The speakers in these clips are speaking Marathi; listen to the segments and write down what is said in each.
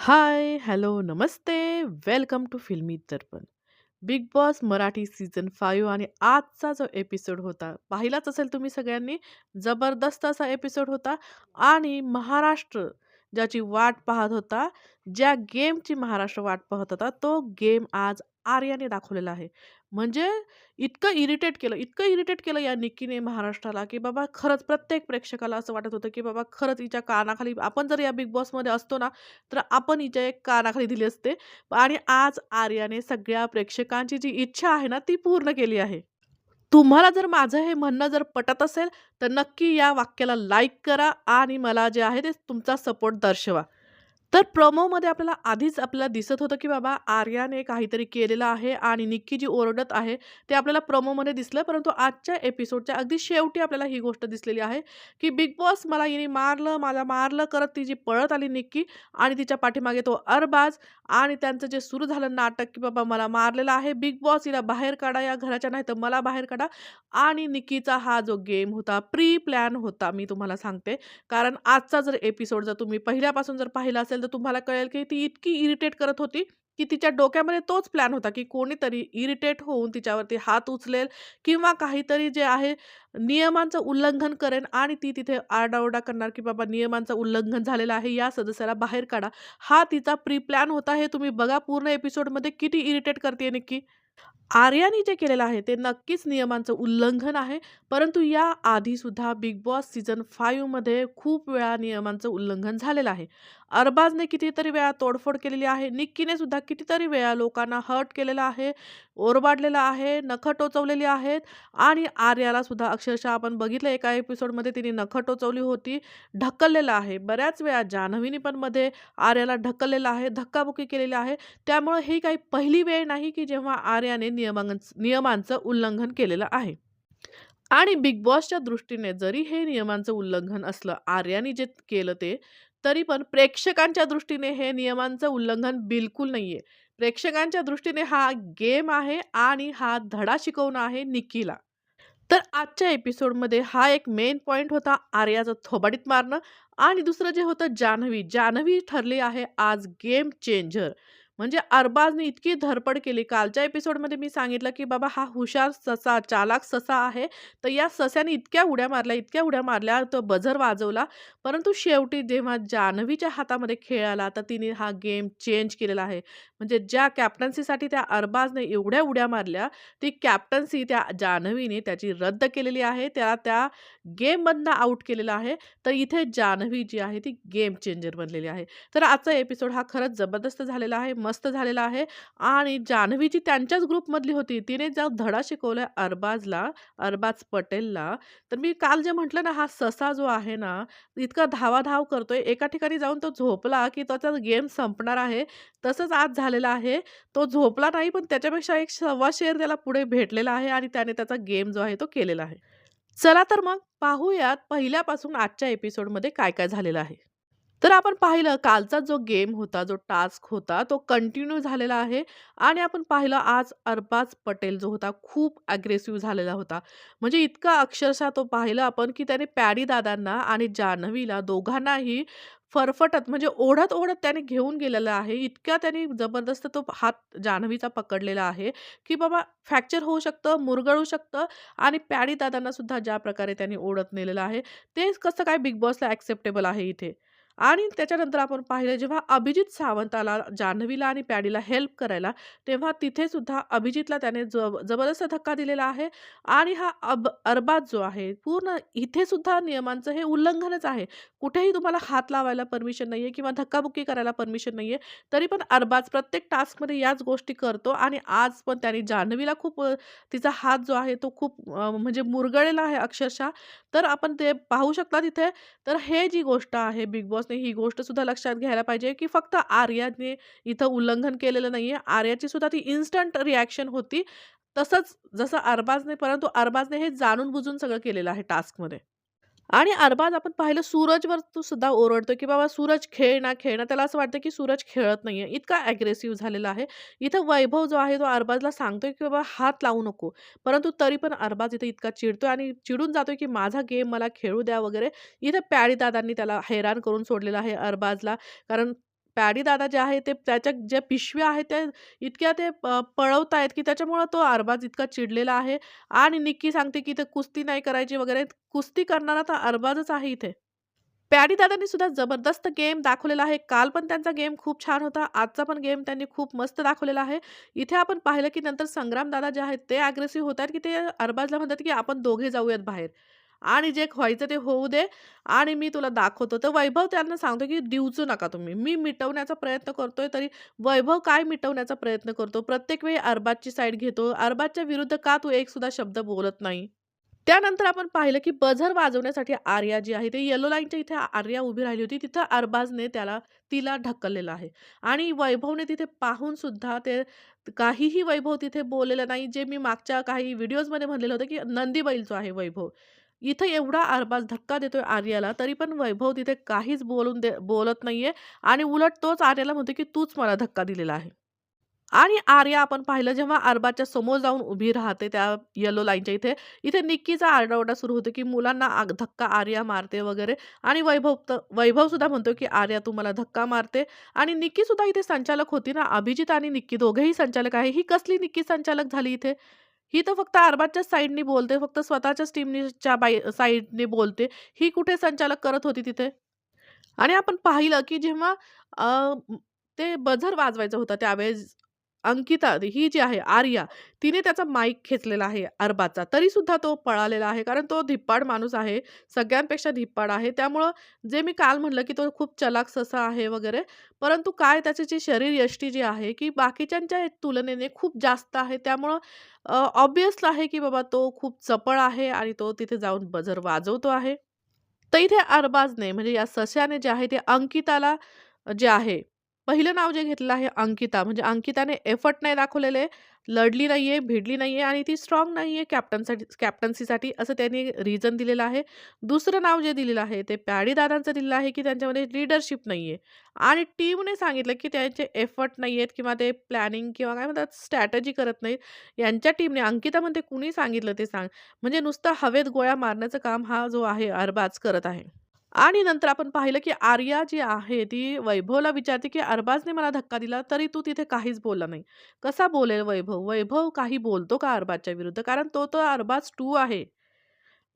High, hello, Namaste. Welcome to Filmy Darpan. Bigg Boss Marathi season five आणि आजचा जो एपिसोड होता, पाहिलाच असेल तुम्ही सगळ्यांनी. जबरदस्त असा एपिसोड होता आणि महाराष्ट्र ज्याची वाट पाहत होता, ज्या गेमची महाराष्ट्र वाट पाहत होता, तो गेम आज आर्याने दाखवलेला आहे. म्हणजे इतकं इरिटेट केलं, इतकं इरिटेट केलं या निक्कीने महाराष्ट्राला, की बाबा खरंच प्रत्येक प्रेक्षकाला असं वाटत होतं, की बाबा खरंच हिच्या कानाखाली आपण जर या बिग बॉसमध्ये असतो ना, तर आपण हिच्या एक कानाखाली दिली असते. आणि आज आर्याने सगळ्या प्रेक्षकांची जी इच्छा आहे ना, ती पूर्ण केली आहे. तुम्हाला जर माझं हे म्हणणं जर पटत असेल, तर नक्की या वाक्याला लाईक करा आणि मला जे आहे ते तुमचा सपोर्ट दर्शवा. तर प्रोमोमध्ये आपल्याला आधीच आपल्याला दिसत होतं, की बाबा आर्याने काहीतरी केलेलं आहे आणि निक्की जी ओरडत आहे, ते आपल्याला प्रोमोमध्ये दिसलं. परंतु आजच्या एपिसोडच्या अगदी शेवटी आपल्याला ही गोष्ट दिसलेली आहे, की बिग बॉस मला हिने मारलं, मला मारलं करत ती जी पळत आली निक्की आणि तिच्या पाठीमागे तो अरबाज आणि त्यांचं जे सुरू झालं नाटक, की बाबा मला मारलेलं आहे, बिग बॉस हिला बाहेर काढा या घराच्या, नाही तर मला बाहेर काढा. आणि निकीचा हा जो गेम होता, प्री प्लॅन होता मी तुम्हाला सांगते. कारण आजचा जर एपिसोड जर तुम्ही पहिल्यापासून जर पाहिला असेल, तर तुम्हाला कळेल, की ती इतकी इरिटेट करत होती, की तिच्या डोक्यामध्ये तोच प्लॅन होता, की कोणीतरी इरिटेट होऊन तिच्यावरती हात उचलेल किंवा काहीतरी जे आहे नियमांचं उल्लंघन करेन आणि ती तिथे आरडाओरडा करणार, की बाबा नियमांचं उल्लंघन झालेलं आहे, या सदस्याला बाहेर काढा. हा तिचा प्री प्लॅन होता. हे तुम्ही बघा पूर्ण एपिसोडमध्ये किती इरिटेट करते नक्की आर्याने जे केलेलं आहे ते नक्कीच नियमांचं उल्लंघन आहे. परंतु या आधीसुद्धा बिग बॉस सीझन फाईव्हमध्ये खूप वेळा नियमांचं उल्लंघन झालेलं आहे. अरबाजने कितीतरी वेळा तोडफोड केलेली आहे. निक्कीने सुद्धा कितीतरी वेळा लोकांना हर्ट केलेला आहे, ओरबाडलेलं आहे, नखं टोचवलेली आहेत आणि आर्याला सुद्धा अक्षरशः आपण बघितलं एका एपिसोडमध्ये तिने नखं टोचवली होती, ढकललेलं आहे. बऱ्याच वेळा जान्हवीने पण मध्ये आर्याला ढकललेलं आहे, धक्काबुक्की केलेली आहे. त्यामुळे ही काही पहिली वेळ नाही, की जेव्हा आर्याने नियमांच नियमांचं उल्लंघन केलेलं आहे. आणि बिग बॉसच्या दृष्टीने जरी हे नियमांचं उल्लंघन असलं, आर्याने जे केलं ते, तरी पण प्रेक्षकांच्या दृष्टीने हे नियमांचं उल्लंघन बिलकुल नाहीये. प्रेक्षकांच्या दृष्टीने हा गेम आहे आणि हा धडा शिकवणं आहे निकीला तर आजच्या एपिसोडमध्ये हा एक मेन पॉईंट होता आर्याचं थोबाडीत मारणं आणि दुसरं जे होतं जान्हवी. जान्हवी ठरली आहे आज गेम चेंजर. म्हणजे अरबाजने इतकी धडपड केली. कालच्या एपिसोडमध्ये मी सांगितलं, की बाबा हा हुशार ससा, चालाक ससा आहे. तर या सस्याने इतक्या उड्या मारल्या, इतक्या उड्या मारल्या, तो बझर वाजवला. परंतु शेवटी जेव्हा जान्हवीच्या हातामध्ये खेळ आला, तर तिने हा गेम चेंज केलेला आहे. म्हणजे ज्या कॅप्टन्सीसाठी त्या अरबाजने एवढ्या उड्या मारल्या, ती कॅप्टन्सी त्या जान्हवीने त्याची रद्द केलेली आहे. त्याला त्या गेममधनं आउट केलेलं आहे. तर इथे जान्हवी जी आहे ती गेम चेंजर बनलेली आहे. तर आजचा एपिसोड हा खरंच जबरदस्त झालेला आहे, मस्त झालेला आहे आणि जान्हवी जी त्यांच्याच ग्रुपमधली होती, तिने ज्या धडा शिकवलाय अरबाजला, अरबाज पटेलला, तर मी काल जे म्हटलं ना, हा ससा जो आहे ना, इतका धावाधाव करतोय, एका ठिकाणी जाऊन तो झोपला, की त्याचा गेम संपणार आहे. तसंच आज झालेलं आहे. तो झोपला नाही, पण त्याच्यापेक्षा एक सव्वा शेअर त्याला पुढे भेटलेला आहे आणि त्याने त्याचा गेम जो आहे तो केलेला आहे. चला तर मग पाहूयात पहिल्यापासून आजच्या एपिसोडमध्ये काय-काय झालेलं आहे. तर आपण पाहिलं कालचा जो गेम होता, जो टास्क होता, तो कंटिन्यू झालेला आहे आणि आपण पाहिलं आज अरबाज पटेल जो होता, खूप अग्रेसिव्ह झालेला होता. म्हणजे इतका अक्षरशः तो पाहिलं आपण, की त्याने पॅडी दादांना आणि जान्हवीला दोघांनाही फरफटत म्हणजे ओढत-ओढत त्याने घेऊन गेलेला आहे. इतक्या त्याने जबरदस्त तो हात जान्हवीचा पकडलेला आहे, की बाबा फ्रॅक्चर होऊ शकतं, मुरगळू शकतं आणि पॅडी दादांना सुद्धा ज्या प्रकारे त्याने ओढत नेलेलं आहे, ते कसं काय बिग बॉसला ॲक्सेप्टेबल आहे इथे. आणि त्याच्यानंतर आपण पाहिलं जेव्हा अभिजित सावंताला जान्हवीला आणि पॅडीला हेल्प करायला, तेव्हा तिथे सुद्धा अभिजितला त्याने जब जबरदस्त धक्का दिलेला आहे आणि हा अब अरबाज जो आहे, पूर्ण इथे सुद्धा नियमांचं हे उल्लंघनच आहे. कुठेही तुम्हाला हात लावायला परमिशन नाहीये किंवा धक्काबुक्की करायला परमिशन नाहीये. तरी पण अरबाज प्रत्येक टास्कमध्ये याच गोष्टी करतो आणि आज पण त्याने जान्हवीला खूप तिचा हात जो आहे तो खूप म्हणजे मुरगळलेला आहे अक्षरशः. तर आपण ते पाहू शकता तिथे. तर हे जी गोष्ट आहे बिग बॉस बॉसने ही गोष्ट सुद्धा लक्षात घ्यायला पाहिजे, की फक्त आर्याने इथं उल्लंघन केलेलं नाहीये. आर्याची सुद्धा ती इन्स्टंट रिॲक्शन होती. तसंच जसं अरबाजने परंतु अरबाजने हे जाणून-बुजून सगळं केलेलं आहे टास्कमध्ये. आणि अरबाज आपण पाहिलं सूरजवर तो सुद्धा ओरडतो, की बाबा सूरज खेळ ना, खेळ ना. त्याला असं वाटतं, की सूरज खेळत नाहीये. इतका ॲग्रेसिव्ह झालेला आहे. इथं वैभव जो आहे तो अरबाजला सांगतोय, की बाबा हात लावू नको. परंतु तरी पण अरबाज इथे इतका चिडतोय आणि चिडून जातोय, की माझा गेम मला खेळू द्या वगैरे. इथं पॅडी दादांनी त्याला हैराण करून सोडलेला आहे अरबाजला. कारण दादा जे आहे ते त्याच्या ज्या पिशव्या आहेत त्या इतक्या ते प पळवतायत, की त्याच्यामुळं तो अरबाज इतका चिडलेला आहे आणि निक्की सांगते, की "इथे कुस्ती नाही करायची वगैरे." कुस्ती करणारा तर अरबाजच आहे इथे. पॅडी दादांनी सुद्धा जबरदस्त गेम दाखवलेला आहे. काल पण त्यांचा गेम खूप छान होता. आजचा पण गेम त्यांनी खूप मस्त दाखवलेला आहे. इथे आपण पाहिलं, की नंतर संग्राम दादा जे आहेत ते अग्रेसिव्ह होतात, की ते अरबाजला म्हणतात, की "आपण दोघे जाऊयात बाहेर आणि जे व्हायचं ते होऊ दे आणि मी तुला दाखवतो." तर वैभव त्यांना सांगतो, की "डिवचू नका तुम्ही. मी मिटवण्याचा प्रयत्न करतोय, तरी वैभव काय मिटवण्याचा प्रयत्न करतो? प्रत्येक वेळी अरबाजची साईड घेतो. अरबाजच्या विरुद्ध का तू एक सुद्धा शब्द बोलत नाही?" त्यानंतर आपण पाहिलं, की बझर वाजवण्यासाठी आर्या जी आहे, ते येलो लाईनच्या इथे आर्या उभी राहिली होती. तिथं अरबाजने त्याला तिला ढकललेलं आहे आणि वैभवने तिथे पाहून सुद्धा ते काहीही वैभव तिथे बोललेलं नाही. जे मी मागच्या काही व्हिडिओजमध्ये म्हणलेलं होतं, की नंदी बैल जो आहे वैभव. इथं एवढा अरबाज धक्का देतोय आर्याला, तरी पण वैभव तिथे काहीच बोलून दे बोलत नाहीये आणि उलट तोच आर्याला म्हणतो, की "तूच मला धक्का दिलेला आहे." आणि आर्या आपण पाहिलं जेव्हा अरबाजच्या समोर जाऊन उभी राहते त्या येलो लाईनच्या इथे, इथे निक्कीचा आरडाओरडा सुरू होतो, की मुलांना धक्का आर्या मारते वगैरे आणि वैभव वैभव वैभवसुद्धा म्हणतो, की "आर्या तू मला धक्का मारते." आणि निक्कीसुद्धा इथे संचालक होती ना, अभिजित आणि निक्की दोघेही संचालक आहे. ही कसली निक्की संचालक झाली इथे? ही तर फक्त अरबाजच्याच साईडने बोलते, फक्त स्वतःच्याच टीमनीच्या बाई साईडने बोलते. ही कुठे संचालक करत होती तिथे? आणि आपण पाहिलं, की जेव्हा ते बझर वाजवायचं होतं त्यावेळेस अंकिता ही जी आहे आर्या, तिने त्याचा माईक खेचलेला आहे अरबाजचा. तरीसुद्धा तो पळालेला आहे. कारण तो धिप्पाड माणूस आहे. सगळ्यांपेक्षा धिप्पाड आहे. त्यामुळं जे मी काल म्हटलं, की तो खूप चलाक ससा आहे वगैरे. परंतु काय त्याची जी शरीरयष्टी जी आहे, की बाकीच्यांच्या तुलनेने खूप जास्त आहे. त्यामुळं ऑब्वियस आहे, की बाबा तो खूप चपळ आहे आणि तो तिथे जाऊन बजर वाजवतो आहे. तर इथे अरबाजने म्हणजे या सस्याने जे आहे ते अंकिताला जे आहे पहिलं नाव जे घेतलं आहे अंकिता, म्हणजे अंकिताने एफर्ट नाही दाखवलेले, लढली नाही आहे भिडली नाही आहे आणि ती स्ट्राँग आहे कॅप्टनसाठी कॅप्टन्सीसाठी असं त्यांनी रिझन दिलेलं आहे. दुसरं नाव जे दिलेलं आहे ते प्याडीदादांचं दिलेलं आहे, की त्यांच्यामध्ये लीडरशिप आहे आणि टीमने सांगितलं, की त्यांचे एफर्ट नाही आहेत किंवा ते प्लॅनिंग किंवा काय म्हणतात स्ट्रॅटजी करत नाहीत. यांच्या टीमने अंकिता म्हणते कुणी सांगितलं ते सांग. म्हणजे नुसतं हवेत गोळ्या मारण्याचं काम हा जो आहे अरबाज करत आहे. आणि नंतर आपण पाहिलं, की आर्या जी आहे ती वैभवला विचारते, की "अरबाजने मला धक्का दिला, तरी तू तिथे काहीच बोलला नाही." कसा बोलेल वैभव? वैभव काही बोलतो का अरबाजच्या विरुद्ध? कारण तो तर अरबाज टू आहे.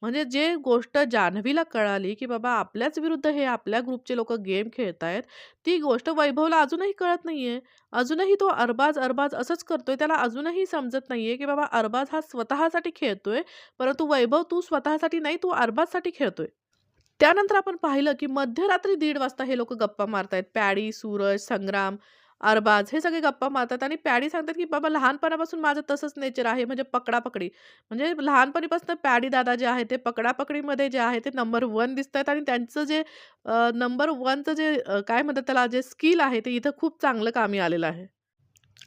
म्हणजे जे गोष्ट जान्हवीला कळाली, की बाबा आपल्याच विरुद्ध हे आपल्या ग्रुपचे लोक गेम खेळतायत, ती गोष्ट वैभवला अजूनही कळत नाहीये. अजूनही तो अरबाज, अरबाज असंच करतोय. त्याला अजूनही समजत नाहीये, की बाबा अरबाज हा स्वतःसाठी खेळतोय, परंतु वैभव तू स्वतःसाठी नाही, तू अरबाजसाठी खेळतोय. त्यानंतर आपण पाहिलं, की मध्यरात्री दीड वाजता हे लोक गप्पा मारतायत. पॅडी, सूरज, संग्राम, अरबाज हे सगळे गप्पा मारतात आणि पॅडी सांगतात, की "बाबा लहानपणापासून माझं तसंच नेचर आहे." म्हणजे पकडापकडी. म्हणजे लहानपणीपासून पॅडी दादा जे आहे ते पकडापकडीमध्ये जे आहे ते नंबर वन दिसत आहेत आणि त्यांचं जे नंबर वनचं जे काय म्हणतात त्याला जे स्किल आहे ते इथं खूप चांगलं कामी आलेलं आहे.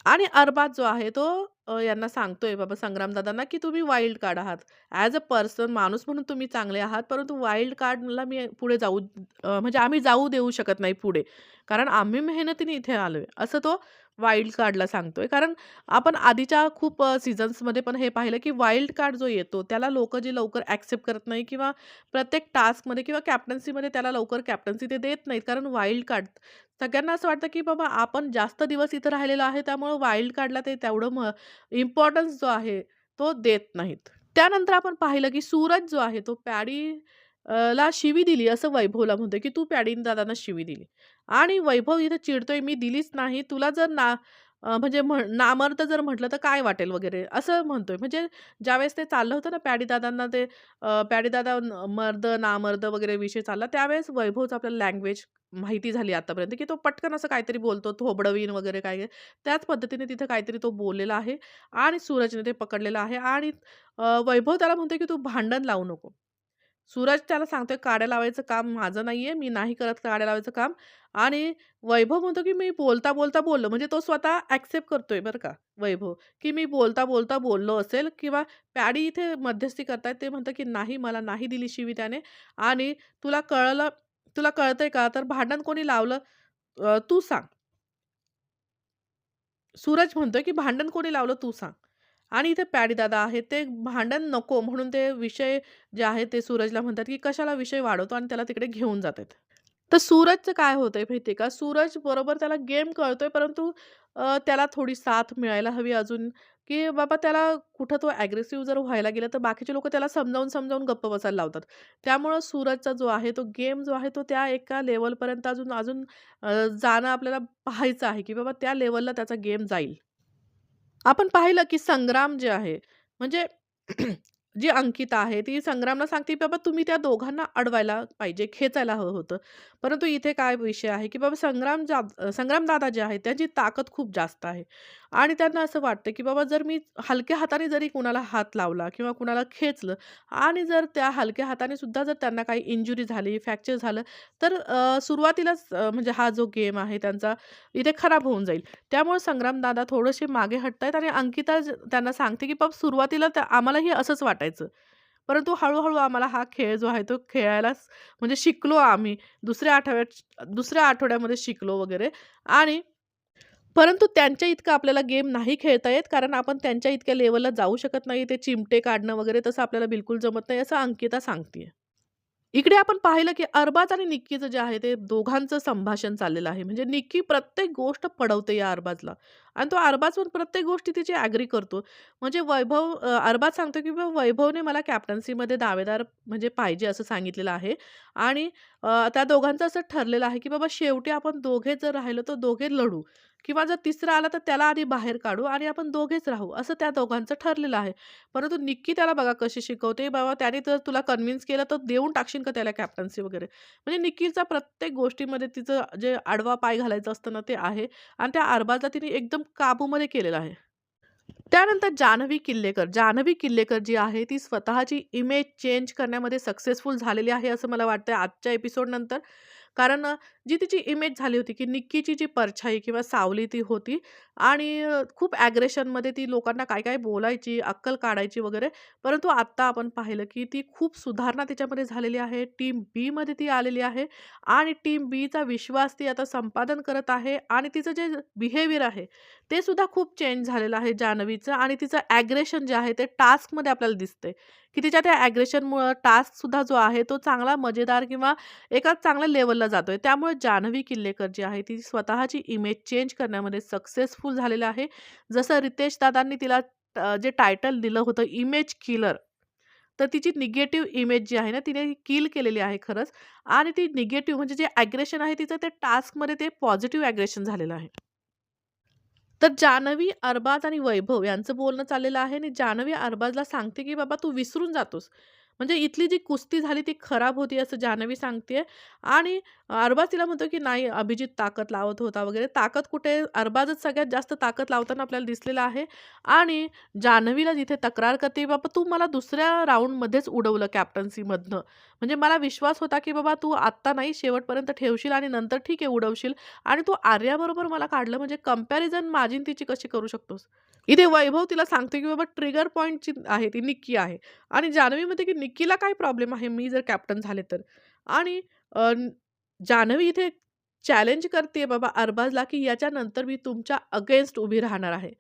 आणि अरबाज जो आहे तो अ, यांना सांगतोय बाबा संग्रामदादांना, की तुम्ही वाईल्ड कार्ड आहात. ॲज अ पर्सन माणूस म्हणून तुम्ही चांगले आहात, परंतु वाईल्ड कार्डला मी पुढे जाऊ अ, म्हणजे आम्ही जाऊ देऊ शकत नाही पुढे. कारण आम्ही मेहनतीने इथे आलोय. असं तो वाईल्ड कार्डला सांगतोय. कारण आपण आधीच्या खूप सीझन्समध्ये पण हे पाहिलं, की वाईल्ड कार्ड जो येतो त्याला लोकं जे लवकर ॲक्सेप्ट करत नाही किंवा प्रत्येक टास्कमध्ये किंवा कॅप्टन्सीमध्ये त्याला लवकर कॅप्टन्सी ते देत नाहीत. कारण वाईल्ड कार्ड सगळ्यांना असं वाटतं, की बाबा आपण जास्त दिवस इथं राहिलेलो आहे, त्यामुळं वाईल्ड कार्डला ते तेवढं म इम्पॉर्टन्स जो आहे, तो देत नाहीत. त्यानंतर आपण पाहिलं, की सूरज जो आहे, तो पॅडी ला शिवी दिली असं वैभवला म्हणतोय, की "तू प्याडीन दादांना शिवी दिली." आणि वैभव इथं चिडतोय, "मी दिलीच नाही. तुला जर ना म्हणजे म्ह नामर्द जर म्हटलं तर काय वाटेल वगैरे असं म्हणतोय. म्हणजे ज्यावेळेस ते चाललं होतं ना पॅडीदादांना ते पॅडीदादा मर्द, नामर्द वगैरे विषय चालला, त्यावेळेस वैभवचं आपल्याला लँग्वेज माहिती झाली आतापर्यंत, की तो पटकन असं काहीतरी बोलतो, थोबडवीन वगैरे काय त्याच पद्धतीने तिथं काहीतरी तो बोललेला आहे आणि सूरजने ते पकडलेलं आहे आणि वैभव त्याला म्हणतोय, की "तू भांडण लावू नको." सूरज त्याला सांगतोय, "काड्या लावायचं काम माझं नाहीये. मी नाही करत काड्या लावायचं काम." आणि वैभव म्हणतो, की "मी बोलता-बोलता बोललो." म्हणजे तो स्वतः ॲक्सेप्ट करतोय बरं का वैभव, की मी बोलता-बोलता बोललो असेल किंवा पॅडी इथे मध्यस्थी करतायत. ते म्हणतं, की "नाही, मला नाही दिली शिवी त्याने आणि तुला कळलं तुला कळतंय का? तर भांडण कोणी लावलं तू सांग." सूरज म्हणतोय, की "भांडण कोणी लावलं तू सांग." आणि इथे पॅडीदादा आहेत, ते भांडण नको म्हणून ते विषय जे आहे ते सूरजला म्हणतात, की कशाला विषय वाढवतो आणि त्याला तिकडे घेऊन जातात. तर सूरजचं काय होतंय माहिती आहे का? सूरज बरोबर त्याला गेम कळतोय, परंतु त्याला थोडी साथ मिळायला हवी अजून, की बाबा त्याला कुठं तो ॲग्रेसिव्ह जर व्हायला गेला, तर बाकीचे लोक त्याला समजावून-समजावून गप्प बसायला लावतात. त्यामुळं सूरजचा जो आहे, तो गेम जो आहे, तो त्या एका लेवलपर्यंत अजून अजून जाणं आपल्याला पाहायचं आहे, की बाबा त्या लेवलला त्याचा गेम जाईल. आपण पाहिलं की संग्राम जे आहे, म्हणजे जी अंकिता आहे, ती संग्रामला सांगते, "बाबा तुम्ही त्या दोघांना अडवायला पाहिजे, खेचायला हवं होतं." परंतु इथे काय विषय आहे, की बाबा संग्राम जा संग्रामदादा जे आहेत, त्यांची ताकद खूप जास्त आहे आणि त्यांना असं वाटतं, की बाबा जर मी हलक्या हाताने जरी कुणाला हात लावला किंवा कुणाला खेचलं आणि जर त्या हलक्या हाताने सुद्धा जर त्यांना काही इंजुरी झाली, फ्रॅक्चर झालं, तर सुरुवातीलाच म्हणजे हा जो गेम आहे त्यांचा इथे खराब होऊन जाईल. त्यामुळे संग्रामदादा थोडेसे मागे हटतायत आणि अंकिता ज त्यांना सांगते, की "बाबा सुरुवातीला त्या आम्हालाही असंच वाटायचं. परंतु हळूहळू आम्हाला हा खेळ जो आहे तो खेळायलाच म्हणजे शिकलो आम्ही. दुसऱ्या आठवड्यात दुसऱ्या आठवड्यामध्ये शिकलो वगैरे आणि परंतु त्यांच्या इतकं आपल्याला गेम नाही खेळता येत, कारण आपण त्यांच्या इतक्या लेवलला जाऊ शकत नाही. ते चिमटे काढणं वगैरे तसं आपल्याला बिलकुल जमत नाही." असं अंकिता सांगते इकडे आपण पाहिलं, की अरबाज आणि निक्कीचं जे आहे ते दोघांचं संभाषण चाललेलं आहे. म्हणजे निक्की प्रत्येक गोष्ट पडवते या अरबाजला आणि तो अरबाज पण प्रत्येक गोष्टी तिची ॲग्री करतो. म्हणजे वैभव अरबाज सांगतो, की वैभवने मला कॅप्टन्सीमध्ये दावेदार म्हणजे पाहिजे असं सांगितलेलं आहे आणि त्या दोघांचं असं ठरलेलं आहे, की बाबा शेवटी आपण दोघे जर राहिलो तर दोघे लढू किंवा जर तिसरा आला तर त्याला आधी बाहेर काढू आणि आपण दोघेच राहू." असं त्या दोघांचं ठरलेलं आहे. परंतु निक्की त्याला बघा कशी शिकवते, बाबा त्याने जर तुला कन्विन्स केलं तर देऊन टाकशील का त्याला कॅप्टन्सी वगैरे. म्हणजे निक्कीचा प्रत्येक गोष्टीमध्ये तिचं जे आडवा पाय घालायचं असतं ना, ते आहे आणि त्या अरबाजला तिने एकदम काबूमध्ये केलेलं आहे. त्यानंतर जान्हवी किल्लेकर. जान्हवी किल्लेकर जी आहे ती स्वतःची इमेज चेंज करण्यामध्ये सक्सेसफुल झालेली आहे असं मला वाटतं आजच्या एपिसोडनंतर. कारण जी तिची इमेज झाली होती, की निक्कीची जी परछाई किंवा सावली ती होती आणि खूप ॲग्रेशनमध्ये ती लोकांना काय-काय बोलायची, अक्कल काढायची वगैरे. परंतु आत्ता आपण पाहिलं, की ती खूप सुधारणा तिच्यामध्ये झालेली आहे. टीम बीमध्ये ती आलेली आहे आणि टीम बीचा विश्वास ती आता संपादन करत आहे आणि तिचं जे बिहेवियर आहे, ते सुद्धा खूप चेंज झालेलं आहे जान्हवीचं आणि तिचं ॲग्रेशन जे आहे ते टास्कमध्ये आपल्याला दिसते की तिच्या त्या ॲग्रेशनमुळं टास्कसुद्धा जो आहे तो चांगला मजेदार किंवा एका चांगल्या लेवलला जातो आहे त्यामुळे जान्हवी किल्लेकर जी आहे ती स्वतःची इमेज चेंज करण्यामध्ये सक्सेसफुल झालेलं आहे. जसं रितेश दादांनी तिला जे टायटल दिलं होतं इमेज किलर, तर तिची निगेटिव्ह इमेज जी आहे ना तिने किल केलेली आहे खरंच आणि ती निगेटिव्ह म्हणजे जे ॲग्रेशन आहे तिचं ते टास्कमध्ये ते पॉझिटिव्ह ॲग्रेशन झालेलं आहे. तर जान्हवी, अरबाज आणि वैभव यांचं बोलणं चाललेलं आहे आणि जान्हवी अरबाजला सांगते, की "बाबा तू विसरून जातोस." म्हणजे इथली जी कुस्ती झाली ती खराब होती असं जान्हवी सांगते आणि अरबाज तिला म्हणतो, की "नाही अभिजित ताकद लावत होता" वगैरे. ताकद कुठे अरबाजच सगळ्यात जास्त ताकद लावताना आपल्याला दिसलेला आहे आणि जान्हवीला जिथे तक्रार करते, "बाबा तू मला दुसऱ्या राऊंडमध्येच उडवलं कॅप्टन्सीमधनं. म्हणजे मला विश्वास होता, की बाबा तू आत्ता नाही शेवटपर्यंत ठेवशील आणि नंतर ठीक आहे उडवशील आणि तू आर्याबरोबर मला काढलं म्हणजे कंपॅरिझन माझी तिची कशी करू शकतोस?" इथे वैभव तिला सांगतो, की बाबा ट्रिगर पॉईंटची आहे ती निक्की आहे आणि जान्हवी म्हणते, की "निक्कीला काय प्रॉब्लेम आहे मी जर कॅप्टन झाले तर?" आणि जान्हवी इथे चॅलेंज करते बाबा अरबाजला, की "याच्यानंतर मी तुमच्या अगेन्स्ट उभी राहणार आहे."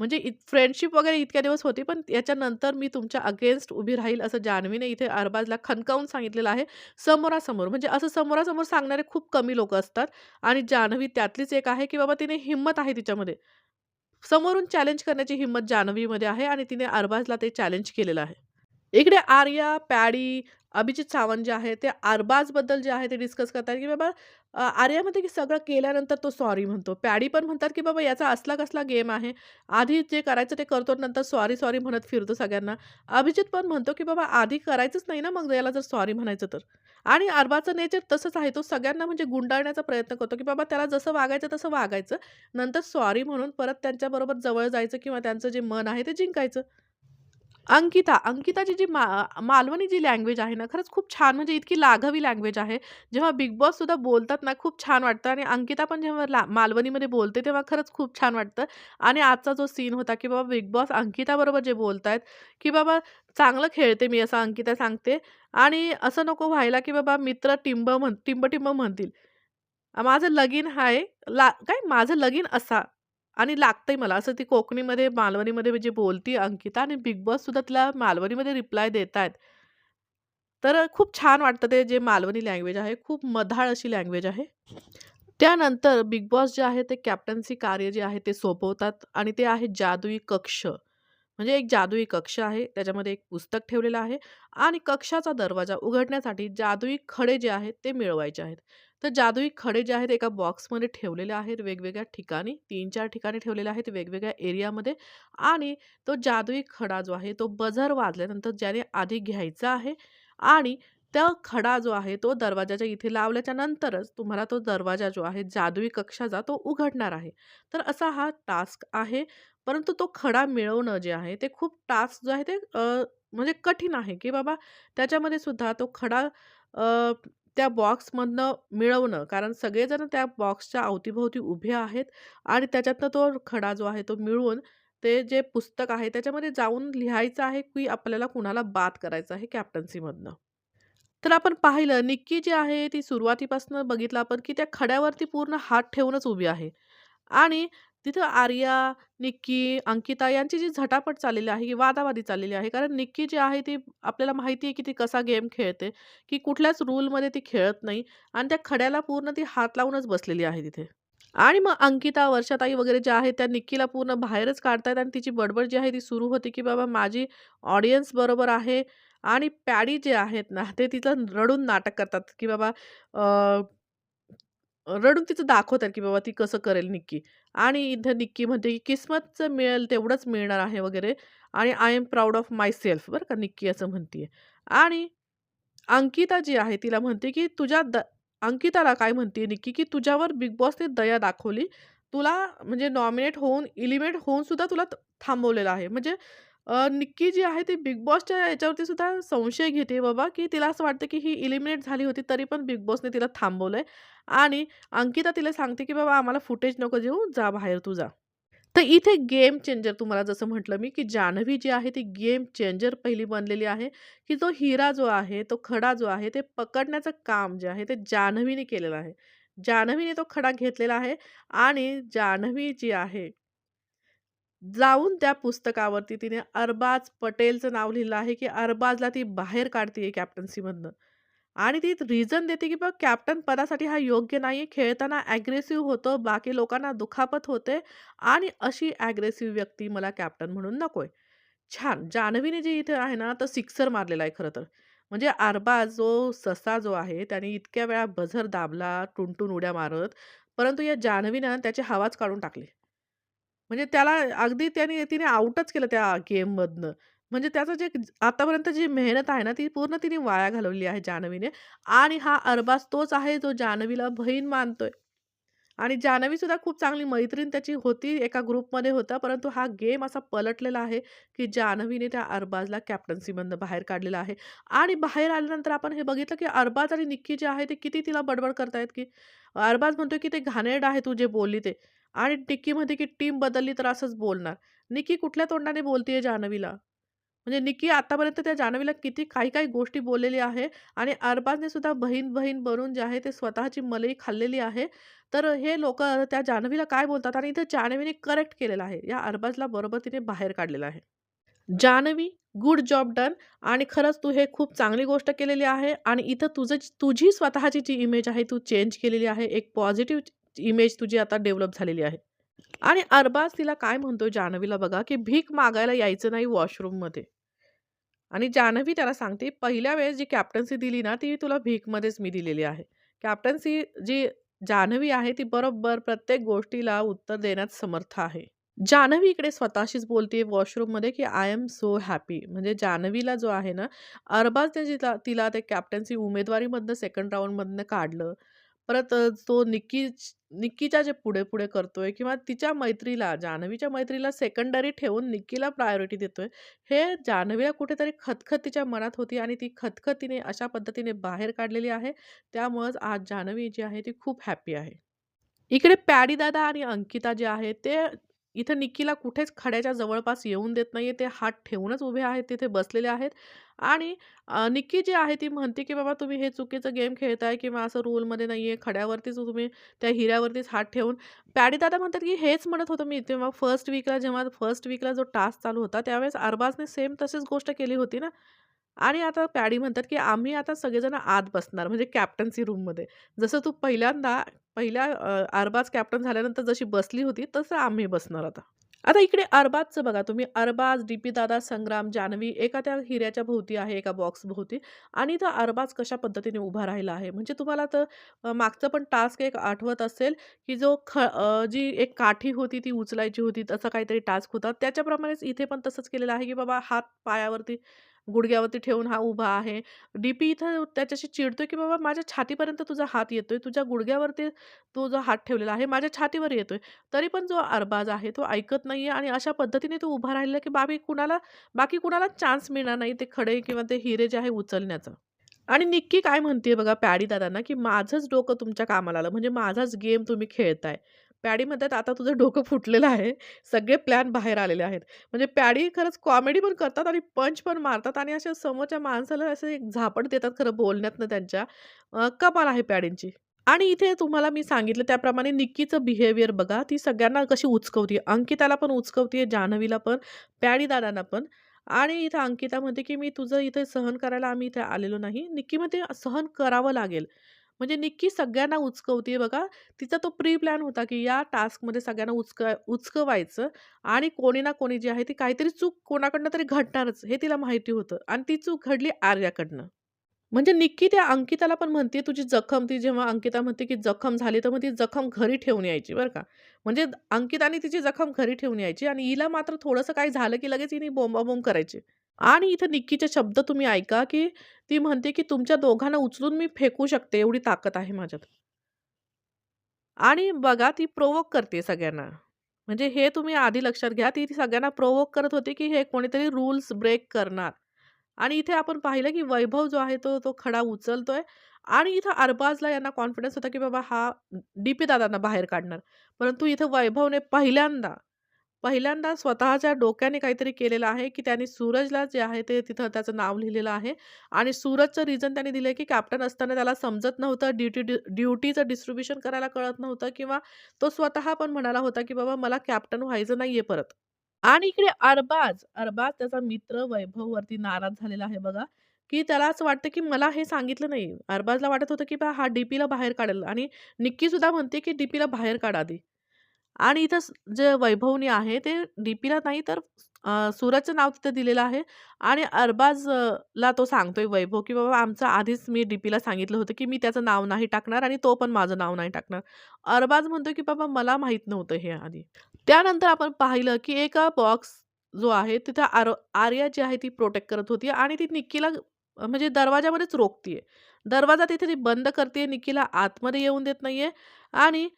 म्हणजे इत फ्रेंडशिप वगैरे इतक्या दिवस होती, पण याच्यानंतर मी तुमच्या अगेन्स्ट उभी राहील असं जान्हवीने इथे अरबाजला खणकावून सांगितलेलं आहे समोरासमोर. म्हणजे असं समोरासमोर सांगणारे खूप कमी लोक असतात आणि जान्हवी त्यातलीच एक आहे, की बाबा तिने हिंमत आहे तिच्यामध्ये. समोरून चॅलेंज करण्याची हिंमत जान्हवीमध्ये आहे आणि तिने अरबाजला ते चॅलेंज केलेलं आहे. इकडे आर्या, पॅडी, अभिजित सावंत जे आहे ते अरबाजबद्दल जे आहे ते डिस्कस करतात, की बाबा आर्यामध्ये की सगळं केल्यानंतर तो सॉरी म्हणतो. पॅडी पण म्हणतात, की बाबा याचा असला कसला गेम आहे. आधी जे करायचं ते करतो नंतर सॉरी, सॉरी म्हणत फिरतो सगळ्यांना. अभिजित पण म्हणतो, की बाबा आधी करायचंच नाही ना मग याला जर सॉरी म्हणायचं तर. आणि अरबाजचं नेचर तसंच आहे. तो सगळ्यांना म्हणजे गुंडाळण्याचा प्रयत्न करतो, की बाबा त्याला जसं वागायचं तसं वागायचं. नंतर सॉरी म्हणून परत त्यांच्याबरोबर जवळ जायचं किंवा त्यांचं जे मन आहे ते जिंकायचं. अंकिता, अंकिताची जी मा मालवणी जी लँग्वेज आहे ना, खरंच खूप छान म्हणजे इतकी लाघवी लँग्वेज आहे. जेव्हा बिग बॉस सुद्धा बोलतात ना, खूप छान वाटतं आणि अंकिता पण जेव्हा ला मालवणीमध्ये बोलते, तेव्हा खरंच खूप छान वाटतं. आणि आजचा जो सीन होता, की बाबा बिग बॉस अंकिताबरोबर जे बोलतायत, की बाबा चांगलं खेळते मी असं अंकिता सांगते आणि असं नको व्हायला, की बाबा मित्र टिंब म्हण टिंब-टिंब म्हणतील. माझं लगीन आहे, ला काय माझं लगीन असा आणि लागतंय मला असं ती कोकणीमध्ये, मालवणीमध्ये म्हणजे बोलती अंकिता आणि बिग बॉस सुद्धा तिला मालवणीमध्ये रिप्लाय देत आहेत तर खूप छान वाटतं ते जे मालवणी लँग्वेज आहे, खूप मधाळ अशी लँग्वेज आहे. त्यानंतर बिग बॉस जे आहे ते कॅप्टन्सी कार्य जे आहे ते सोपवतात आणि ते आहे जादुई कक्ष. म्हणजे एक जादुई कक्ष आहे. त्याच्यामध्ये एक पुस्तक ठेवलेलं आहे आणि कक्षाचा दरवाजा उघडण्यासाठी जादुई खडे जे आहेत ते मिळवायचे आहेत. तर जादुई खडे जे आहेत एका बॉक्समध्ये ठेवलेले आहेत वेगवेगळ्या ठिकाणी. 3-4 ठिकाणी ठेवलेले आहेत वेगवेगळ्या एरियामध्ये आणि तो जादुई खडा जो आहे तो बझर वाजल्यानंतर ज्याने आधी घ्यायचा आहे आणि त्या खडा जो आहे तो दरवाजाच्या इथे लावल्याच्या नंतरच तुम्हाला तो दरवाजा जो आहे जादुई कक्षाचा तो उघडणार आहे. तर असा हा टास्क आहे. परंतु तो खडा मिळवणं जे आहे ते खूप टास्क जो आहे ते म्हणजे कठीण आहे, की बाबा त्याच्यामध्ये सुद्धा तो खडा त्या बॉक्समधनं मिळवणं. कारण सगळेजण त्या बॉक्सच्या अवतीभोवती उभे आहेत आणि त्याच्यातनं तो खडा जो आहे तो मिळवून ते जे पुस्तक आहे त्याच्यामध्ये जाऊन लिहायचं आहे, की आपल्याला कुणाला बाद करायचं आहे कॅप्टन्सीमधनं. तर आपण पाहिलं निक्की जी आहे ती सुरुवातीपासून बघितलं आपण, की त्या खड्यावरती पूर्ण हात ठेवूनच उभी आहे आणि तिथं आर्या, निक्की, अंकिता यांची जी झटापट चाललेली आहे, ही वादावादी चाललेली आहे. कारण निक्की जी आहे ती आपल्याला माहिती आहे, की ती कसा गेम खेळते, की कुठल्याच रूलमध्ये ती खेळत नाही आणि त्या खड्याला पूर्ण ती हात लावूनच बसलेली आहे तिथे. आणि मग अंकिता, वर्षाताई वगैरे ज्या आहेत त्या निक्कीला पूर्ण बाहेरच काढतायत आणि तिची बडबड जी आहे ती सुरू होते, की बाबा माझी ऑडियन्स बरोबर आहे आणि पॅडी जे आहेत ना, ते तिथं रडून नाटक करतात, की बाबा अ, रडून तिचं दाखवतात, की बाबा ती कसं करेल निक्की आणि इथं निक्की म्हणते, की किस्मतचं मिळेल तेवढंच मिळणार आहे वगैरे आणि I am proud of myself बरं का निक्की असं म्हणते आणि अंकिता जी आहे तिला म्हणते, की तुझ्या द अंकिताला काय म्हणते निक्की, की तुझ्यावर बिग बॉसने दया दाखवली. तुला म्हणजे नॉमिनेट होऊन, इलिमिनेट होऊन सुद्धा तुला थांबवलेलं आहे. म्हणजे निक्की जी आहे ती बिग बॉसच्या याच्यावरती सुद्धा संशय घेते बाबा, की तिला असं वाटतं, की ही इलिमिनेट झाली होती तरी पण बिग बॉसने तिला थांबवलंय आणि अंकिता तिला सांगते, की "बाबा आम्हाला फुटेज नको देऊ, जा बाहेर तू जा." तर इथे गेम चेंजर तुम्हाला जसं म्हटलं मी, की जान्हवी जी आहे ती गेम चेंजर पहिली बनलेली आहे, की जो हिरा जो आहे, तो खडा जो आहे, ते पकडण्याचं काम जे आहे ते जान्हवीने केलेलं आहे. जान्हवीने तो खडा घेतलेला आहे आणि जान्हवी जी आहे, जाऊन त्या पुस्तकावरती तिने अरबाज पटेलचं नाव लिहिलं आहे, की अरबाजला ती बाहेर काढतीये कॅप्टन्सीमधनं. आणि ती रिझन देते, की बघ कॅप्टन पदासाठी हा योग्य नाही आहे खेळताना ॲग्रेसिव्ह होतो, बाकी लोकांना दुखापत होते आणि अशी ॲग्रेसिव्ह व्यक्ती मला कॅप्टन म्हणून नकोय. छान. जान्हवीने जे इथे आहे ना, तर सिक्सर मारलेला आहे खरं तर. म्हणजे अरबाज जो ससा जो आहे, त्याने इतक्या वेळा बझर दाबला, टुणटुण उड्या मारत, परंतु या जान्हवीनं त्याची हवाच काढून टाकली. म्हणजे त्याला अगदी त्याने तिने आउटच केलं त्या गेममधनं. म्हणजे त्याचं जे आतापर्यंत जी मेहनत आहे ना, ती पूर्ण तिने वाया घालवली आहे जान्हवीने आणि हा अरबाज तोच आहे जो जान्हवीला बहीण मानतोय. आणि जान्हवीसुद्धा खूप चांगली मैत्रीण त्याची होती, एका ग्रुपमध्ये होता. परंतु हा गेम असा पलटलेला आहे, की जान्हवीने त्या अरबाजला कॅप्टन्सीमधनं बाहेर काढलेलं आहे. आणि बाहेर आल्यानंतर आपण हे बघितलं, की अरबाज आणि निक्की जे आहे, ते किती तिला बडबड करतायत, की अरबाज म्हणतोय, की "ते घाणेरडं आहे तू जे बोलली ते." आणि निक्कीमध्ये की "टीम बदलली तर असंच बोलणार." निक्की कुठल्या तोंडाने बोलतीये जान्हवीला? म्हणजे निक्की आतापर्यंत त्या जान्हवीला किती काही-काही गोष्टी बोललेली आहे आणि अरबाजने सुद्धा बहीण-बहीण बनून जे आहे ते स्वतःची मलई खाल्लेली आहे. तर हे लोक त्या जान्हवीला काय बोलतात आणि इथे जान्हवीने करेक्ट केलेलं आहे. या अरबाजला बरोबर तिने बाहेर काढलेलं आहे. जान्हवी गुड जॉब डन आणि खरंच तू हे खूप चांगली गोष्ट केलेली आहे आणि इथं तुझं तुझी स्वतःची जी इमेज आहे तू चेंज केलेली आहे. एक पॉझिटिव्ह इमेज तुझी आता डेव्हलप झालेली आहे. आणि अरबाज तिला काय म्हणतोय जान्हवीला बघा, की भीक मागायला यायचं नाही वॉशरूममध्ये. आणि जान्हवी त्याला सांगते, "पहिल्या वेळेस जी कॅप्टन्सी दिली ना, ती तुला भीकमध्येच मी दिलेली आहे." कॅप्टन्सी जी जान्हवी आहे, ती बरोबर प्रत्येक गोष्टीला उत्तर देण्यात समर्थ आहे. जान्हवी इकडे स्वतःशीच बोलते वॉशरूममध्ये, की "आय एम सो हॅपी." म्हणजे जान्हवीला जो आहे ना, अरबाजने जिला तिला ते कॅप्टन्सी उमेदवारीमधनं सेकंड राउंडमधनं काढलं. परत तो निक्की निक्कीच्या जे पुढे-पुढे करतोय किंवा तिच्या मैत्रीला, जान्हवीच्या मैत्रीला सेकंडरी ठेवून निक्कीला प्रायोरिटी देतोय. हे जान्हवीला कुठेतरी खतखत तिच्या मनात होती आणि ती खतखत तिने अशा पद्धतीने बाहेर काढलेली आहे. त्यामुळेच आज जान्हवी जी आहे ती खूप हॅपी आहे. इकडे पॅडी दादा आणि अंकिता जे आहे ते इथं निक्कीला कुठेच खड्याच्या जवळपास येऊन देत नाही ते हात ठेवूनच उभे आहेत, तिथे बसलेले आहेत आणि निक्की जी आहे ती म्हणते, की "बाबा तुम्ही हे चुकीचं गेम खेळताय किंवा असं रूलमध्ये नाही आहे खड्यावरतीच तुम्ही त्या हिऱ्यावरतीच हात ठेवून" पॅडी दादा म्हणतात, की "हेच म्हणत होतं मी तेव्हा फर्स्ट वीकला जेव्हा फर्स्ट वीकला जो टास्क चालू होता, त्यावेळेस अरबाजने सेम तशीच गोष्ट केली होती ना." आणि आता पॅडी म्हणतात, की आम्ही आता सगळेजण आत बसणार म्हणजे कॅप्टन्सी रूममध्ये. जसं तू पहिल्यांदा पहिल्या अरबाज कॅप्टन झाल्यानंतर जशी बसली होती, तसं आम्ही बसणार आता. आता इकडे अरबाजचं बघा तुम्ही अरबाज, डी-पी दादा, संग्राम, जान्हवी एका त्या हिऱ्याच्या भोवती आहे, एका बॉक्सभोवती आणि तो अरबाज कशा पद्धतीने उभा राहिला आहे. म्हणजे तुम्हाला तर मागचं पण टास्क एक आठवत असेल, की जो ख जी एक काठी होती ती उचलायची होती, तसा काहीतरी टास्क होता. त्याच्याप्रमाणेच इथे पण तसंच केलेलं आहे, की बाबा हात पायावरती, गुडघ्यावरती ठेवून हा उभा आहे. डी-पी इथं त्याच्याशी चिडतोय, की "बाबा माझ्या छातीपर्यंत तुझा हात येतोय, तुझ्या गुडघ्यावरती तो जो हात ठेवलेला आहे, माझ्या छातीवर येतोय." तरी पण जो अरबाज आहे तो ऐकत नाहीये आणि अशा पद्धतीने तो उभा राहिलेला, की बाबी कुणाला बाकी कुणाला चान्स मिळणार नाही ते खडे किंवा ते हिरे जे आहे उचलण्याचा. आणि निक्की काय म्हणते बघा पॅडी दादांना, की "माझंच डोकं तुमच्या कामाला आलं. म्हणजे माझाच गेम तुम्ही खेळताय." पॅडी म्हणतात, "आता तुझं डोकं फुटलेलं आहे. सगळे प्लॅन बाहेर आलेले आहेत." म्हणजे पॅडी खरंच कॉमेडी पण करतात आणि पंच पण मारतात आणि अशा समोरच्या माणसाला असं एक झापड देतात खरं बोलण्यातनं त्यांच्या. कपाल कमाल आहे पॅडींची. आणि इथे तुम्हाला मी सांगितलं त्याप्रमाणे निक्कीचं बिहेवियर बघा, ती सगळ्यांना कशी उचकवते अंकिताला पण उचकवते जान्हवीला पण, पॅडी दादांना पण. आणि इथे अंकिता म्हणते, की "मी तुझं इथे सहन करायला आम्ही इथे आलेलो नाही." निक्की म्हणते, "सहन करावं लागेल." म्हणजे निक्की सगळ्यांना उचकवते बघा. तिचा तो प्री प्लॅन होता, की या टास्कमध्ये सगळ्यांना उचक उचकवायचं आणि कोणी ना कोणी जी आहे ती काहीतरी चूक कोणाकडनं तरी घडणारच हे तिला माहिती होतं आणि ती चूक घडली आर्याकडनं. म्हणजे निक्की त्या अंकिताला पण म्हणते, "तुझी जखम" ती जेव्हा अंकिता म्हणते, की जखम झाली, तर मग ती जखम घरी ठेवून यायची बरं का. म्हणजे अंकिताने तिची जखम घरी ठेवून यायची आणि हिला मात्र थोडंसं काही झालं, की लगेच हिने बोंबाबोंब करायची. आणि इथं निक्कीचे शब्द तुम्ही ऐका, की ती म्हणते, की "तुमच्या दोघांना उचलून मी फेकू शकते, एवढी ताकद आहे माझ्यात." आणि बघा ती प्रोवोक करते सगळ्यांना. म्हणजे हे तुम्ही आधी लक्षात घ्या, ती सगळ्यांना प्रोवोक करत होती, की हे कोणीतरी रूल्स ब्रेक करणार. आणि इथे आपण पाहिलं, की वैभव जो आहे तो तो खडा उचलतोय आणि इथं अरबाजला यांना कॉन्फिडन्स होता, की बाबा हा डी-पी दादांना बाहेर काढणार. परंतु इथं वैभवने पहिल्यांदा पहिल्यांदा स्वतःच्या डोक्याने काहीतरी केलेलं आहे, की त्यांनी सूरजला जे आहे ते तिथं त्याचं नाव लिहिलेलं आहे आणि सूरजचं रिझन त्यांनी दिलं की कॅप्टन असताना त्याला समजत नव्हतं, ड्युटी ड्युटीचं डिस्ट्रीब्युशन करायला कळत नव्हतं किंवा तो स्वतः पण म्हणाला होता, की "बाबा मला कॅप्टन व्हायचं नाहीये परत." आणि इकडे अरबाज, अरबाज त्याचा मित्र वैभववरती नाराज झालेला आहे बघा, की त्याला असं वाटतं, की मला हे सांगितलं नाही. अरबाजला वाटत होतं, की बा हा डी-पीला बाहेर काढेल आणि निक्कीसुद्धा म्हणते, की डी-पीला बाहेर काढा आधी. आणि इथं जे वैभवनी आहे ते डी-पीला नाही तर अ, सूरजचं नाव तिथं दिलेलं आहे आणि अरबाज अ, ला तो सांगतोय वैभव, की "बाबा आमचं आधीच मी डी-पीला सांगितलं होतं, की मी त्याचं नाव नाही टाकणार आणि तो पण माझं नाव नाही टाकणार." अरबाज म्हणतो की "बाबा मला माहीत नव्हतं हे आधी." त्यानंतर आपण पाहिलं, की एका बॉक्स जो आहे तिथं आर आर्या जी आहे ती प्रोटेक्ट करत होती आणि ती निक्कीला अ, म्हणजे दरवाजामध्येच रोखतीये. दरवाजा तिथे ती बंद करतीये, निक्कीला आतमध्ये येऊन देत नाहीये आणि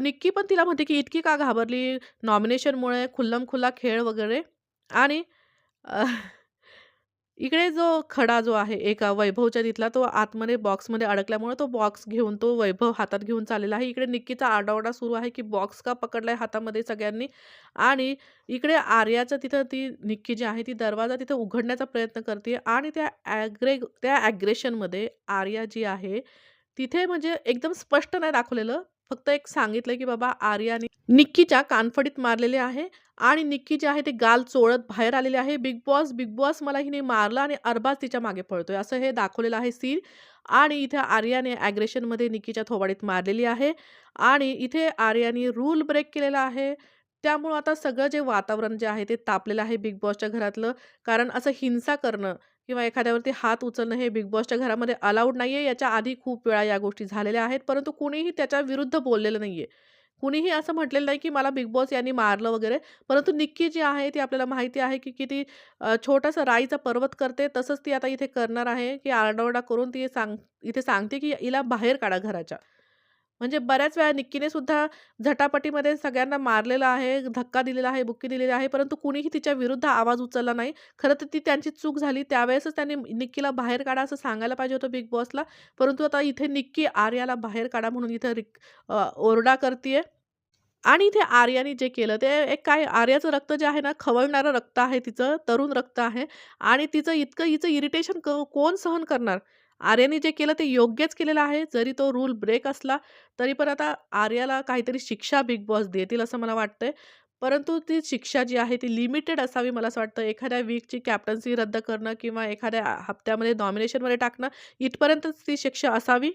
निक्की पण तिला म्हणते, की "इतकी का घाबरली? नॉमिनेशनमुळे खुल्लम-खुल्ला खेळ वगैरे." आणि इकडे जो खडा जो आहे एका वैभवच्या तिथला तो आतमध्ये बॉक्समध्ये अडकल्यामुळे तो बॉक्स घेऊन तो वैभव हातात घेऊन चाललेला आहे. इकडे निक्कीचा आरडाओरडा सुरू आहे, की बॉक्स का पकडला आहे हातामध्ये सगळ्यांनी आणि इकडे आर्याचं तिथं ती निक्की जी आहे ती दरवाजा तिथं उघडण्याचा प्रयत्न करते आणि त्या ॲग्रे त्या ॲग्रेशनमध्ये आर्या जी आहे तिथे म्हणजे एकदम स्पष्ट नाही दाखवलेलं. फक्त एक सांगितलं, की बाबा आर्याने निक्कीच्या कानफडीत मारलेले आहे आणि निक्की जी आहे ती गाल चोळत बाहेर आलेली आहे. बिग बॉस, बिग बॉस मला हिने मारलं आणि अरबाज तिच्यामागे पळतोय. असं हे दाखवलेलं आहे सीन आणि इथे आर्याने ॲग्रेशनमध्ये निक्कीच्या थोबाडीत मारलेली आहे आणि इथे आर्याने रूल ब्रेक केलेला आहे. त्यामुळं आता सगळं जे वातावरण जे आहे ते तापलेलं आहे बिग बॉसच्या घरातलं. कारण असं हिंसा करणं किंवा एखाद्यावरती हात उचलणं हे बिग बॉसच्या घरामध्ये अलाउड आहे याच्या आधी खूप वेळा या गोष्टी झालेल्या आहेत. परंतु कुणीही त्याच्या विरुद्ध बोललेलं नाही आहे कुणीही असं म्हटलेलं नाही, की मला बिग बॉस यांनी मारलं वगैरे. परंतु निक्की जी आहे ती आपल्याला माहिती आहे, की किती छोटासा राईचा पर्वत करते. तसंच ती आता इथे करणार आहे, की आरडाओरडा करून ती सांग इथे सांगते, की हिला बाहेर काढा घराच्या. म्हणजे बऱ्याच वेळा निक्कीने सुद्धा झटापटीमध्ये सगळ्यांना मारलेलं आहे, धक्का दिलेला आहे, बुक्की दिलेली आहे, परंतु कुणीही तिच्या विरुद्ध आवाज उचलला नाही. खरं तर ती त्यांची चूक झाली. त्यावेळेसच त्यांनी निक्कीला बाहेर काढा असं सांगायला पाहिजे होतं बिग बॉसला. परंतु आता इथे निक्की आर्याला बाहेर काढा म्हणून इथं रिक ओरडा करते आणि इथे आर्याने जे केलं ते एक काय आर्याचं रक्त जे आहे ना, खवळणारं रक्त आहे तिचं, तरुण रक्त आहे आणि तिचं इतकं हिचं इरिटेशन क कोण सहन करणार? आर्याने जे केलं ते योग्यच केलेलं आहे. जरी तो रूल ब्रेक असला, तरी पण आता आर्याला काहीतरी शिक्षा बिग बॉस देतील असं मला वाटतंय. परंतु ती शिक्षा जी आहे ती लिमिटेड असावी मला असं वाटतं. एखाद्या वीकची कॅप्टन्सी रद्द करणं किंवा एखाद्या हप्त्यामध्ये नॉमिनेशनमध्ये टाकणं इथपर्यंतच ती शिक्षा असावी.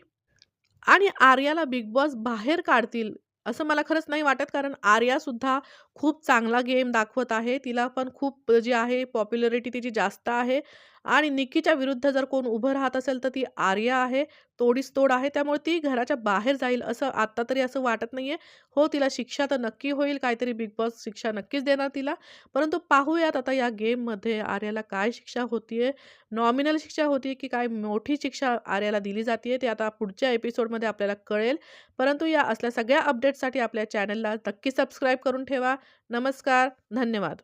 आणि आर्याला बिग बॉस बाहेर काढतील असं मला खरंच नाही वाटत. कारण आर्यासुद्धा खूप चांगला गेम दाखवत आहे. तिला पण खूप जी आहे पॉप्युलरिटी तिची जास्त आहे आणि निक्कीच्या विरुद्ध जर कोण उभं राहत असेल तर ती आर्या आहे. तोडीस तोड आहे. त्यामुळे ती घराच्या बाहेर जाईल असं आत्ता तरी असं वाटत नाहीये. हो, तिला शिक्षा तर नक्की होईल. काहीतरी बिग बॉस शिक्षा नक्कीच देणार तिला. परंतु पाहूयात आता या गेममध्ये आर्याला काय शिक्षा होतीये. नॉमिनल शिक्षा होतीये की काय मोठी शिक्षा आर्याला दिली जातीये ते आता पुढच्या एपिसोडमध्ये आपल्याला कळेल. परंतु या असल्या सगळ्या अपडेट्ससाठी आपल्या चॅनलला नक्की सबस्क्राईब करून ठेवा. नमस्कार. धन्यवाद.